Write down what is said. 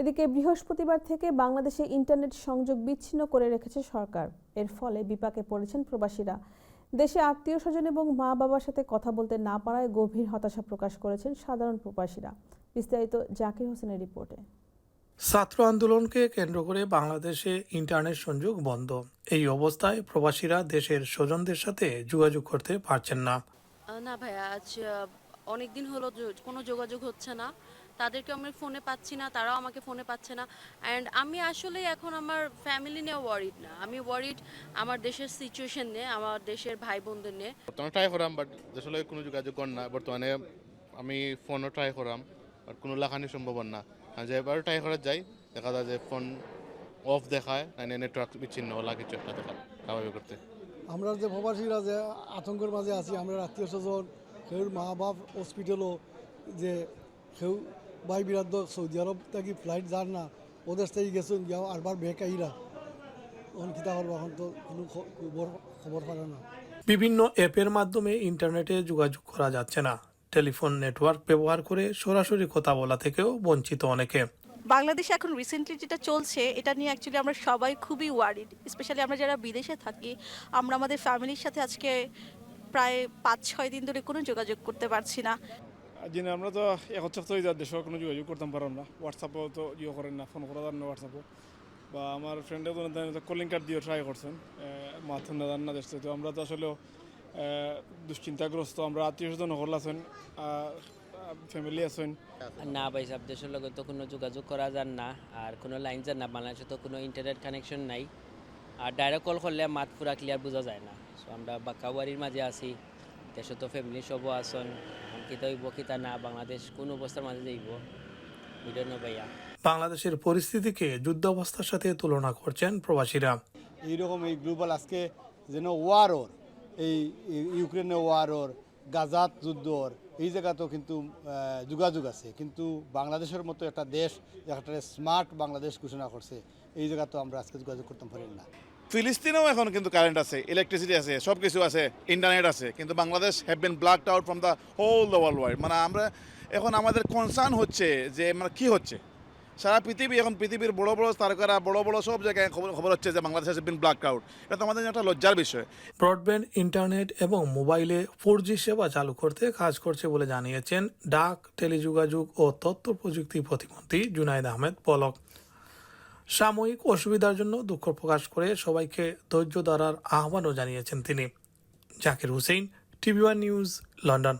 এদিকে বৃহস্পতিবার থেকে বাংলাদেশে ইন্টারনেট সংযোগ বিচ্ছিন্ন করে রেখেছে সরকার। এর ফলে বিপাকে পড়েছেন প্রবাসীরা। দেশে আত্মীয় স্বজন এবং মা বাবার সাথে কথা বলতে না পারায় গভীর হতাশা প্রকাশ করেছেন সাধারণ প্রবাসীরা। বিস্তারিত জাকির হোসেনের রিপোর্টে। ছাত্র আন্দোলনকে কেন্দ্র করে বাংলাদেশে ইন্টারনেট সংযোগ বন্ধ। এই অবস্থায় প্রবাসীরা দেশের স্বজনদের সাথে যোগাযোগ করতে পারছেন না। না ভাইয়া আজ অনেক দিন হলো কোনো যোগাযোগ হচ্ছে না। তাদেরকে আমি ফোনে পাচ্ছি না তারাও আমাকে ফোনে পাচ্ছে না। অ্যান্ড আমি আসলে এখন আমার ফ্যামিলি নিয়ে ওয়ারিড না। আমি ওয়ারিড আমার দেশের সিচুয়েশন নিয়ে আমার দেশের ভাই বোনদের নিয়ে। বর্তমানে ট্রাই করাম বাট আসলে কোনো যোগাযোগ কর না। বর্তমানে আমি ফোনও ট্রাই করাম বাট কোনো লাখানি সম্ভব না। যে এবার ট্রাই করা যায় দেখা যায় যে ফোন অফ দেখায় না নেটওয়ার্ক বিচ্ছিন্ন ওলা কিছু একটা দেখায় স্বাভাবিক করতে। আমরা যে প্রবাসীরা যে আতঙ্কের মাঝে আছি আমরা আত্মীয় স্বজন কেউ মা বাপ হসপিটালও যে কেউ ভাই বিরাদ সৌদি আরব থেকে ফ্লাইট যান না ওদের থেকে গেছেন যাও আরবার বেক আইরা। এখন কিতা করব এখন তো কোনো খবর খবর পারে না। বিভিন্ন অ্যাপের মাধ্যমে ইন্টারনেটে যোগাযোগ করা যাচ্ছে না। টেলিফোন নেটওয়ার্ক ব্যবহার করে সরাসরি কথা বলা থেকেও বঞ্চিত অনেকে। বাংলাদেশে এখন রিসেন্টলি যেটা চলছে এটা নিয়ে অ্যাকচুয়ালি আমরা সবাই খুবই ওয়ারিড স্পেশালি আমরা যারা বিদেশে থাকি আমরা আমাদের ফ্যামিলির সাথে আজকে প্রায় পাঁচ ছয় দিন ধরে কোনো যোগাযোগ করতে পারছি না। যিনি আমরা তো একত্র তো যার দেশের কোনো যোগাযোগ করতাম পারলাম না। হোয়াটসঅ্যাপও তো ইয়ে করেন না ফোন করা যান না হোয়াটসঅ্যাপও বা আমার ফ্রেন্ডে তো কলিং কার্ড দিয়ে ট্রাই করছেন। মাথুন জান না দেশে তো আমরা তো আসলে দুশ্চিন্তাগ্রস্ত। আমরা আত্মীয় স্বজন হল আছেন ফ্যামিলি আছেন। না ভাই, সব দেশের লগে তো কোনো যোগাযোগ করা যান না। আর কোনো লাইন যান না। বাংলাদেশে তো কোনো ইন্টারনেট কানেকশন নাই। আর ডাইরেক্ট কল করলে মাত পুরা ক্লিয়ার বোঝা যায় না। সো আমরা বাক্কাবাড়ির মাঝে আছি। দেশে তো ফ্যামিলি সবও আসন কিতা হইব কিতা না বাংলাদেশ কোন অবস্থার মাঝে যাইব বুঝলেন না ভাইয়া বাংলাদেশের পরিস্থিতিকে যুদ্ধ অবস্থার সাথে তুলনা করছেন প্রবাসীরা। এইরকম এই গ্লোবাল আজকে যেন ওয়ারর এই এই ইউক্রেনে ওয়ারর গাজাত যুদ্ধর এই জায়গাতেও কিন্তু যোগাযোগ আছে। কিন্তু বাংলাদেশের মতো একটা দেশ, একটা স্মার্ট বাংলাদেশ ঘোষণা করছে, এই জায়গা তো আমরা আজকে যোগাযোগ করতে পারি না। ফিলিস্তিনেও এখন কিন্তু কারেন্ট আছে ইলেকট্রিসিটি আছে সব কিছু আছে ইন্টারনেট আছে, কিন্তু Bangladesh have been black out from the whole the world wide মানে আমরা, এখন আমাদের কনসার্ন হচ্ছে যে মানে কি হচ্ছে? সারা পৃথিবী এখন পৃথিবীর বড় বড় তারকারা, বড় বড় সব জায়গায় খবর খবর হচ্ছে যে Bangladesh has been blacked out এটা আমাদের একটা লজ্জার বিষয়। ব্রডব্যান্ড ইন্টারনেট এবং মোবাইলে ফোর সেবা চালু করতে কাজ করছে বলে জানিয়েছেন ডাক, টেলিযোগাযোগ ও তথ্য প্রযুক্তি প্রতিমন্ত্রী জুনাইদ আহমেদ পলক। সাময়িক অসুবিধার জন্য দুঃখ প্রকাশ করে সবাইকে ধৈর্য ধরার আহ্বানও জানিয়েছেন তিনি। Zakir Hussain, TV one news, London.